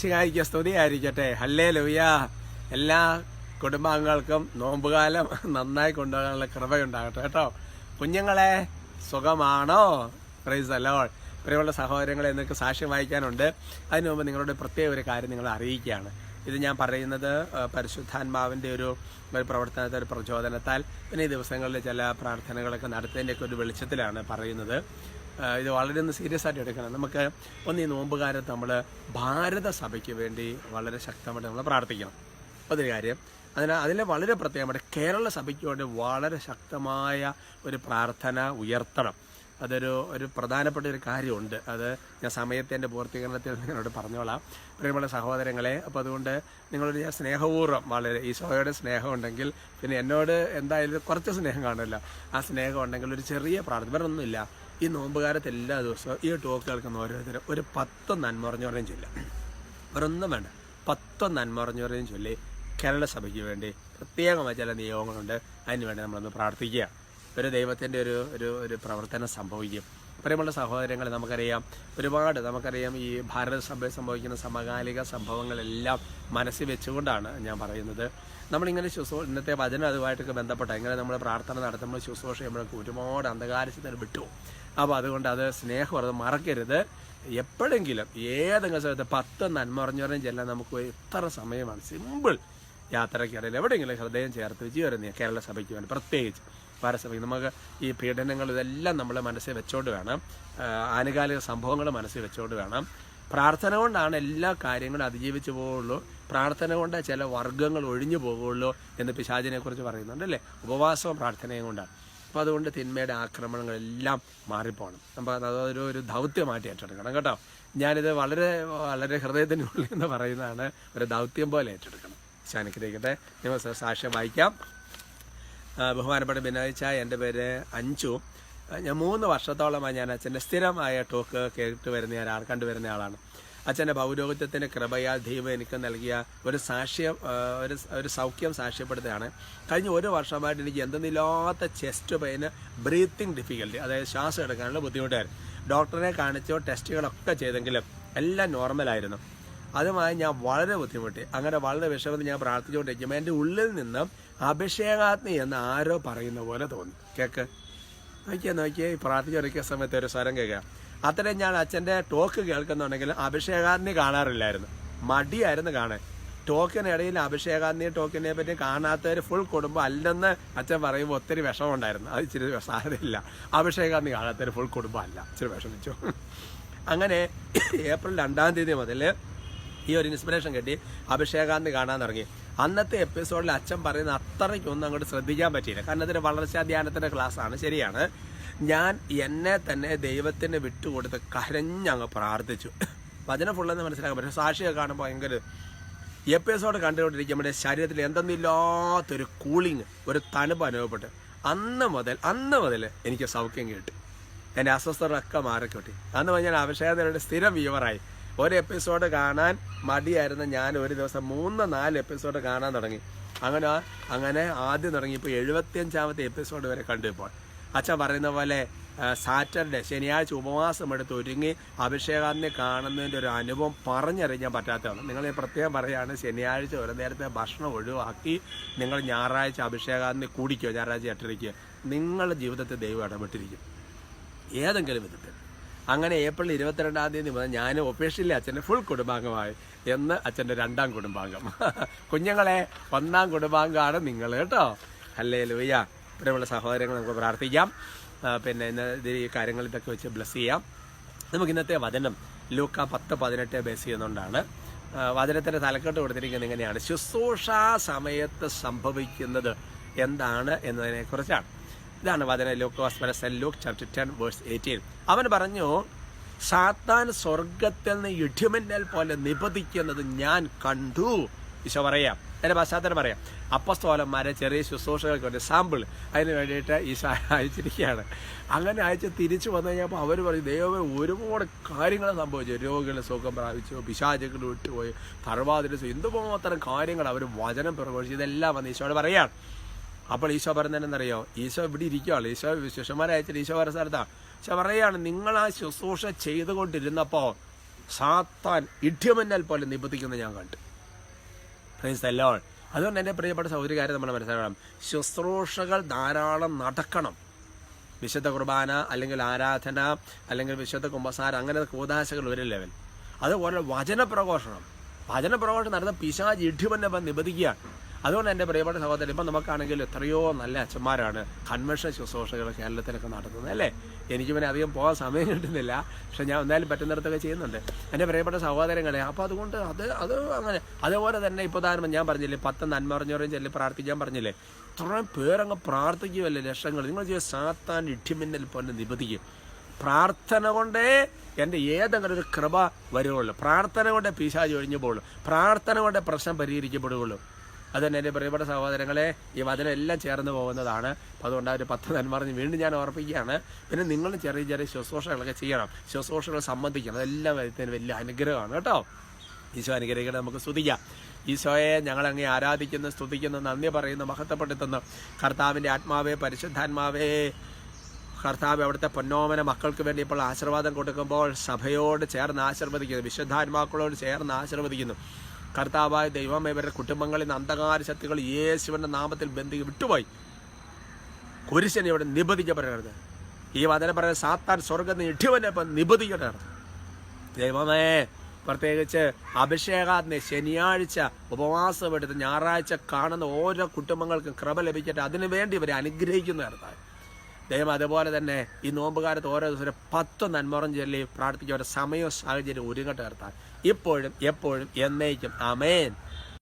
ശിഹായിക്ക് സ്തുതിയായിരിക്കട്ടെ. ഹല്ലേ ലൂയ എല്ലാ കുടുംബാംഗങ്ങൾക്കും നോമ്പുകാലം നന്നായി കൊണ്ടുപോകാനുള്ള കൃപയുണ്ടാകട്ടെ കേട്ടോ. കുഞ്ഞുങ്ങളെ സുഖമാണോ? പ്രൈസ് അലോൾ പ്രിയമുള്ള സഹോദരങ്ങളെ നിങ്ങൾക്ക് സാക്ഷ്യം വായിക്കാനുണ്ട്. അതിനു മുമ്പ് നിങ്ങളുടെ പ്രത്യേക ഒരു കാര്യം നിങ്ങളെ അറിയിക്കുകയാണ്. ഇത് ഞാൻ പറയുന്നത് പരിശുദ്ധാത്മാവിന്റെ ഒരു ഒരു പ്രവർത്തനത്തെ ഒരു പ്രചോദനത്താൽ പിന്നെ ഈ ദിവസങ്ങളിൽ ചില പ്രാർത്ഥനകളൊക്കെ നടത്തുന്നതിന്റെയൊക്കെ ഒരു വെളിച്ചത്തിലാണ് പറയുന്നത്. ഇത് വളരെ ഒന്ന് സീരിയസ് ആയിട്ട് എടുക്കണം. നമുക്ക് ഒന്ന് ഈ നോമ്പുകാലത്ത് നമ്മൾ ഭാരത സഭയ്ക്ക് വേണ്ടി വളരെ ശക്തമായിട്ട് നമ്മൾ പ്രാർത്ഥിക്കണം. അതൊരു കാര്യം. അതിനാൽ അതിൽ വളരെ പ്രത്യേകമായിട്ട് കേരള സഭയ്ക്ക് വേണ്ടി വളരെ ശക്തമായ ഒരു പ്രാർത്ഥന ഉയർത്തണം. അതൊരു ഒരു പ്രധാനപ്പെട്ട ഒരു കാര്യമുണ്ട്. അത് ഞാൻ സമയത്തിന്റെ പൂർത്തീകരണത്തിൽ നിങ്ങളോട് പറഞ്ഞോളാം. പ്രിയമുള്ള സഹോദരങ്ങളെ അപ്പോൾ അതുകൊണ്ട് നിങ്ങളോട് ഞാൻ സ്നേഹപൂർവം വളരെ ഈശോയുടെ സ്നേഹം ഉണ്ടെങ്കിൽ പിന്നെ എന്നോട് എന്തായാലും കുറച്ച് സ്നേഹം കാണുമല്ലോ. ആ സ്നേഹം ഉണ്ടെങ്കിൽ ഒരു ചെറിയ പ്രാർത്ഥന വേറെ ഒന്നുമില്ല ഈ നോമ്പുകാലത്ത് എല്ലാ ദിവസവും ഈ ടോക്ക് കേൾക്കുന്ന ഓരോരുത്തരും ഒരു പത്ത് നന്മറഞ്ഞു പറയും ചൊല്ലാം. വേറൊന്നും വേണ്ട. പത്ത് നന്മറഞ്ഞു പറയും ചൊല്ലി കേരള സഭയ്ക്ക് വേണ്ടി പ്രത്യേകമായ ചില നിയോഗങ്ങളുണ്ട്. അതിന് വേണ്ടി നമ്മളൊന്ന് പ്രാർത്ഥിക്കുക. ഒരു ദൈവത്തിന്റെ ഒരു ഒരു ഒരു പ്രവർത്തനം സംഭവിക്കും. പ്രിയമുള്ള സഹോദരങ്ങളെ നമുക്കറിയാം. ഒരുപാട് നമുക്കറിയാം ഈ ഭാരത സഭയിൽ സംഭവിക്കുന്ന സമകാലിക സംഭവങ്ങളെല്ലാം മനസ്സിൽ വെച്ചുകൊണ്ടാണ് ഞാൻ പറയുന്നത്. നമ്മളിങ്ങനെ ശുശ്രൂ ഇന്നത്തെ വചനം അതുമായിട്ടൊക്കെ ബന്ധപ്പെട്ട. ഇങ്ങനെ നമ്മൾ പ്രാർത്ഥന നടത്തുമ്പോൾ ശുശ്രൂഷ ചെയ്യുമ്പോഴൊക്കെ ഒരുപാട് അന്ധകാരത്തിൽ വിട്ടു. അപ്പോൾ അതുകൊണ്ട് അത് സ്നേഹം അത് മറക്കരുത്. എപ്പോഴെങ്കിലും ഏതെങ്കിലും സ്ഥലത്ത് പത്ത് നന്മ അറിഞ്ഞവരും ചെല്ലാൻ നമുക്ക് എത്ര സമയമാണ്. സിമ്പിൾ യാത്രയ്ക്കിടയിൽ എവിടെയെങ്കിലും ഹൃദയം ചേർത്ത് വിജയം കേരള സഭയ്ക്ക് വേണ്ടി പ്രത്യേകിച്ച് ഭാരതസഭയ്ക്ക് നമുക്ക് ഈ പീഡനങ്ങൾ ഇതെല്ലാം നമ്മൾ മനസ്സിൽ വെച്ചോണ്ട് വേണം. ആനുകാലിക സംഭവങ്ങൾ മനസ്സിൽ വെച്ചോണ്ട് വേണം. പ്രാർത്ഥന കൊണ്ടാണ് എല്ലാ കാര്യങ്ങളും അതിജീവിച്ചു പോവുള്ളൂ. പ്രാർത്ഥന കൊണ്ട് ചില വർഗങ്ങൾ ഒഴിഞ്ഞു പോകുള്ളൂ എന്ന് പിശാചിനെ കുറിച്ച് പറയുന്നുണ്ട് അല്ലേ? ഉപവാസവും പ്രാർത്ഥനയും കൊണ്ടാണ്. അപ്പോൾ അതുകൊണ്ട് തിന്മയുടെ ആക്രമണങ്ങളെല്ലാം മാറിപ്പോണം. നമ്മൾ അതൊരു ഒരു ദൗത്യമായിട്ട് ഏറ്റെടുക്കണം കേട്ടോ. ഞാനിത് വളരെ വളരെ ഹൃദയത്തിനുള്ളിൽ എന്ന് പറയുന്നതാണ് ഒരു ദൗത്യം പോലെ ഏറ്റെടുക്കണം. ശാനിക്കട്ടെ നിങ്ങൾ സാക്ഷ്യം വായിക്കാം. ബഹുമാനപ്പെട്ട ബിനായിച്ച എന്റെ പേര് അഞ്ചു ഞാൻ മൂന്ന് വർഷത്തോളമായി ഞാൻ അച്ഛന്റെ സ്ഥിരമായ ടോക്ക് കേട്ട് വരുന്ന ആൾ കണ്ടുവരുന്ന ആളാണ്. അച്ഛന്റെ പൗരോഹിത്യത്തിന്റെ കൃപയാൽ ദൈവം എനിക്ക് നൽകിയ ഒരു സാക്ഷ്യം ഒരു ഒരു സൗഖ്യം സാക്ഷ്യപ്പെടുത്തുകയാണ്. കഴിഞ്ഞ ഒരു വർഷമായിട്ട് എനിക്ക് എന്തെന്നില്ലാത്ത ചെസ്റ്റ് പെയിന് ബ്രീത്തിങ് ഡിഫിക്കൽറ്റി അതായത് ശ്വാസം എടുക്കാനുള്ള ബുദ്ധിമുട്ടായിരുന്നു. ഡോക്ടറെ കാണിച്ചോ ടെസ്റ്റുകളൊക്കെ ചെയ്തെങ്കിലും എല്ലാം നോർമലായിരുന്നു അതുമായി ഞാൻ വളരെ ബുദ്ധിമുട്ടി. അങ്ങനെ വളരെ വിഷമത്തിൽ ഞാൻ പ്രാർത്ഥിച്ചുകൊണ്ടിരിക്കുമ്പോൾ എന്റെ ഉള്ളിൽ നിന്ന് അഭിഷേകാഗ്നി എന്ന് ആരോ പറയുന്ന പോലെ തോന്നി. കേക്ക്. നോക്കിയേ നോക്കിയേ ഈ പ്രാർത്ഥിച്ചൊരുക്കിയ സമയത്ത് ഒരു സ്വരം കേൾക്കുക അത്രയും ഞാൻ അച്ഛന്റെ ടോക്ക് കേൾക്കുന്നുണ്ടെങ്കിൽ അഭിഷേകാഗ്നി കാണാറില്ലായിരുന്നു. മടിയായിരുന്നു കാണാൻ. ടോക്കിനിടയിൽ അഭിഷേകാഗ്നി ടോക്കിനെ പറ്റി കാണാത്തവർ ഫുൾ കുടുംബം അല്ലെന്ന് അച്ഛൻ പറയുമ്പോൾ ഒത്തിരി വിഷമമുണ്ടായിരുന്നു. അത് ഇച്ചിരി സാധ്യതയില്ല അഭിഷേകാഗ്നി കാണാത്തവർ ഫുൾ കുടുംബം അല്ല. ഇച്ചിരി വിഷമിച്ചു. അങ്ങനെ ഏപ്രിൽ രണ്ടാം തീയതി മുതൽ ഈ ഒരു ഇൻസ്പിറേഷൻ കിട്ടി. അഭിഷേകാന്ത് കാണാൻ തുടങ്ങി. അന്നത്തെ എപ്പിസോഡിൽ അച്ഛൻ പറയുന്ന അത്രയ്ക്കൊന്നും അങ്ങോട്ട് ശ്രദ്ധിക്കാൻ പറ്റിയില്ല. കാരണം അതൊരു വളർച്ചാ ക്ലാസ് ആണ്. ശരിയാണ്. ഞാൻ എന്നെ തന്നെ ദൈവത്തിന് വിട്ടുകൊടുത്ത് കരഞ്ഞങ്ങ് പ്രാർത്ഥിച്ചു. വചന ഫുള്ളെന്ന് മനസ്സിലാക്കാൻ പറ്റും. സാക്ഷിയെ കാണുമ്പോൾ ഭയങ്കര എപ്പിസോഡ് കണ്ടുകൊണ്ടിരിക്കുമ്പോൾ ശരീരത്തിൽ എന്തെന്നില്ലാത്തൊരു കൂളിങ് ഒരു തണുപ്പ് അനുഭവപ്പെട്ട്. അന്ന് മുതൽ അന്ന് മുതൽ എനിക്ക് സൗഖ്യം കിട്ടി. എന്റെ അസ്വസ്ഥതകളൊക്കെ മാറിക്കിട്ടി. അന്ന് ഞാൻ അഭിഷേകത്തിലൂടെ സ്ഥിരം വ്യൂവറായി ഒരു എപ്പിസോഡ് കാണാൻ മടിയായിരുന്ന ഞാൻ ഒരു ദിവസം മൂന്ന് നാല് എപ്പിസോഡ് കാണാൻ തുടങ്ങി. അങ്ങനെ അങ്ങനെ ആദ്യം തുടങ്ങി ഇപ്പോൾ എഴുപത്തിയഞ്ചാമത്തെ എപ്പിസോഡ് വരെ കണ്ടു ഇപ്പോൾ അച്ഛൻ പറയുന്ന പോലെ സാറ്റർഡേ ശനിയാഴ്ച ഉപവാസം എടുത്ത് ഒരുങ്ങി അഭിഷേകാന്തിനെ കാണുന്നതിന്റെ ഒരു അനുഭവം പറഞ്ഞറിയാൻ പറ്റാത്തതാണ്. നിങ്ങൾ പ്രത്യേകം പറയുകയാണ് ശനിയാഴ്ച ഒരു നേരത്തെ ഭക്ഷണം ഒഴിവാക്കി നിങ്ങൾ ഞായറാഴ്ച അഭിഷേകാന്തിനെ കൂടിക്കോ ഞായറാഴ്ച എട്ടരയ്ക്ക് നിങ്ങളുടെ ജീവിതത്തിൽ ദൈവം ഇടപെട്ടിരിക്കും. ഏതെങ്കിലും വിധത്തിൽ. അങ്ങനെ ഏപ്രിൽ ഇരുപത്തിരണ്ടാം തീയതി മുതൽ ഞാൻ ഒഫീഷ്യലി അച്ഛന്റെ ഫുൾ കുടുംബാംഗമായി എന്ന് അച്ഛന്റെ രണ്ടാം കുടുംബാംഗം. കുഞ്ഞുങ്ങളെ ഒന്നാം കുടുംബാംഗമാണ് നിങ്ങൾ കേട്ടോ. അല്ലേ ലൂയ്യ ഇവിടെയുള്ള സഹോദരങ്ങൾ നമുക്ക് പ്രാർത്ഥിക്കാം. പിന്നെ ഇന്ന് ഈ കാര്യങ്ങൾ ഇതൊക്കെ വെച്ച് ബ്ലസ് ചെയ്യാം. നമുക്ക് ഇന്നത്തെ വചനം ലൂക്ക പത്ത് പതിനെട്ട് ബേസ് ചെയ്യുന്നതുകൊണ്ടാണ്. വചനത്തിന്റെ തലക്കെട്ട് കൊടുത്തിരിക്കുന്നത് എങ്ങനെയാണ് ശുശ്രൂഷ സമയത്ത് സംഭവിക്കുന്നത് എന്താണ് എന്നതിനെ കുറിച്ചാണ് ഇതാണ് വചന. Lukose Luke chapter ten verse eighteen അവൻ പറഞ്ഞു സാത്താൻ സ്വർഗത്തിൽ നിന്ന് ഇടിമിന്നൽ പോലെ നിപതിക്കുന്നത് ഞാൻ കണ്ടു. ഈശോ പറയാം. എന്റെ പശ്ചാത്തലം പറയാം. അപ്പസ്തോലന്മാരെ ചെറിയ ശുശ്രൂഷകൾക്ക് വേണ്ടി സാമ്പിൾ അതിന് വേണ്ടിയിട്ട് ഈശോ അയച്ചിരിക്കുകയാണ്. അങ്ങനെ അയച്ച് തിരിച്ചു വന്നു കഴിഞ്ഞപ്പോൾ അവർ പറയും ദൈവമേ ഒരുപാട് കാര്യങ്ങൾ സംഭവിച്ചു. രോഗികൾ സുഖം പ്രാപിച്ചു പിശാചുകൾ വിട്ടുപോയി തറവാതിരിച്ചു എന്തുമാത്രം കാര്യങ്ങൾ അവർ വചനം പ്രഘോഷിച്ചു. ഇതെല്ലാം വന്ന് ഈശോയോട് പറയാണ് അപ്പോൾ ഈശോ പറഞ്ഞതെന്നറിയോ ഈശോ ഇവിടെ ഇരിക്കുകയാണ് ഈശോ ശിഷ്യന്മാരെ അയച്ചിട്ട് ഈശോ പറയുന്ന സ്ഥലത്താണ് പക്ഷെ പറയുകയാണ് നിങ്ങൾ ആ ശുശ്രൂഷ ചെയ്തുകൊണ്ടിരുന്നപ്പോൾ സാത്താൻ ഇഠ്യമെന്നൽ പോലെ നിബന്ധിക്കുന്നത് ഞാൻ കണ്ടു. പ്രൈസ് the അതുകൊണ്ട് എന്റെ പ്രിയപ്പെട്ട സൗകര്യകാരെ നമ്മൾ മനസ്സിലാക്കണം. ശുശ്രൂഷകൾ ധാരാളം നടക്കണം. വിശുദ്ധ കുർബാന അല്ലെങ്കിൽ ആരാധന അല്ലെങ്കിൽ വിശുദ്ധ കുമ്പസാരം അങ്ങനെ കൂതാശകൾ ഒരു ലെവൽ. അതുപോലെ വചനപ്രഘോഷണം. വചനപ്രഘോഷണം നടന്ന പിശാജ് വന്ന് നിബന്ധിക്കുകയാണ്. അതുകൊണ്ട് എന്റെ പ്രിയപ്പെട്ട സഹോദരൻ ഇപ്പം നമുക്കാണെങ്കിൽ എത്രയോ നല്ല അച്ഛന്മാരാണ് കൺവെൻഷൻ ശുശ്രൂഷകൾ കേരളത്തിലൊക്കെ നടത്തുന്നത് അല്ലേ? എനിക്ക് പിന്നെ അധികം പോകാൻ സമയം കിട്ടുന്നില്ല പക്ഷെ ഞാൻ എന്തായാലും പറ്റുന്നിടത്തൊക്കെ ചെയ്യുന്നുണ്ട്. എന്റെ പ്രിയപ്പെട്ട സഹോദരങ്ങളെ അപ്പോൾ അതുകൊണ്ട് അത് അത് അങ്ങനെ അതേപോലെ തന്നെ ഇപ്പോൾ താരം ഞാൻ പറഞ്ഞില്ലേ പത്ത് നന്മ ചെല്ലി ചൊല്ലി പ്രാർത്ഥിക്കാൻ പറഞ്ഞില്ലേ ഇത്രയും പേരങ്ങ് പ്രാർത്ഥിക്കുമല്ലേ ലക്ഷങ്ങൾ? നിങ്ങൾ ചെയ്യുക സാത്താൻ ഇടിമിന്നൽ പോലെ നിബന്ധിക്കും. പ്രാർത്ഥന കൊണ്ടേ എന്റെ ഏതെങ്കിലും ഒരു കൃപ വരുവുള്ളൂ. പ്രാർത്ഥന കൊണ്ടേ പിശാജ് ഒഴിഞ്ഞു പോകുള്ളൂ പ്രാർത്ഥന കൊണ്ടേ പ്രശ്നം പരിഹരിക്കപ്പെടുകയുള്ളൂ. അതുതന്നെ എന്റെ പ്രിയപ്പെട്ട സഹോദരങ്ങളെ ഈ വചനമെല്ലാം ചേർന്ന് പോകുന്നതാണ്. അതുകൊണ്ട് ആ ഒരു പത്ത് നന്മറിഞ്ഞ് വീണ്ടും ഞാൻ ഓർപ്പിക്കുകയാണ്. പിന്നെ നിങ്ങൾ ചെറിയ ചെറിയ ശുശ്രൂഷകളൊക്കെ ചെയ്യണം. ശുശ്രൂഷകൾ സംബന്ധിക്കണം. അതെല്ലാം വരുന്നതിന് വലിയ അനുഗ്രഹമാണ് കേട്ടോ. ഈശോ അനുഗ്രഹിക്കട്ടെ നമുക്ക് സ്തുതിക്കാം. ഈശോയെ ഞങ്ങൾ അങ്ങേ ആരാധിക്കുന്നു സ്തുതിക്കുന്നു നന്ദി പറയുന്നു മഹത്വപ്പെടുത്തുന്നു. കർത്താവിന്റെ ആത്മാവേ പരിശുദ്ധാത്മാവേ കർത്താവ് അവിടുത്തെ പൊന്നോമന മക്കൾക്ക് വേണ്ടി ഇപ്പോൾ ആശീർവാദം കൊടുക്കുമ്പോൾ സഭയോട് ചേർന്ന് ആശീർവദിക്കുന്നു. വിശുദ്ധാത്മാക്കളോട് ചേർന്ന് ആശീർവദിക്കുന്നു. കർത്താവായ ദൈവം ഇവരുടെ കുടുംബങ്ങളിൽ നിന്ന് അന്ധകാര ശക്തികൾ യേശുവിന്റെ നാമത്തിൽ ബന്ധി വിട്ടുപോയി. കുരിശനെ ഇവിടെ നിബന്ധിക്കപ്പെടരുത് ഈ വചനം പറയുന്നത് സാത്താൻ സ്വർഗം ഇട്ടുവനെ നിബന്ധിക്കട്ടെ ദൈവമേ പ്രത്യേകിച്ച് അഭിഷേകാത്മ ശനിയാഴ്ച ഉപവാസം എടുത്ത് ഞായറാഴ്ച കാണുന്ന ഓരോ കുടുംബങ്ങൾക്കും കൃപ ലഭിക്കട്ടെ അതിനു വേണ്ടി ഇവരെ അനുഗ്രഹിക്കുന്ന കർത്താവ്. ദൈവം അതുപോലെ തന്നെ ഈ നോമ്പുകാലത്ത് ഓരോ ദിവസം പത്ത് നന്മറം ചൊല്ലി പ്രാർത്ഥിക്കുക സമയവും സാഹചര്യം ഒരുങ്ങട്ട് നിർത്താൻ ഇപ്പോഴും എപ്പോഴും എന്നേക്കും. അമേൻ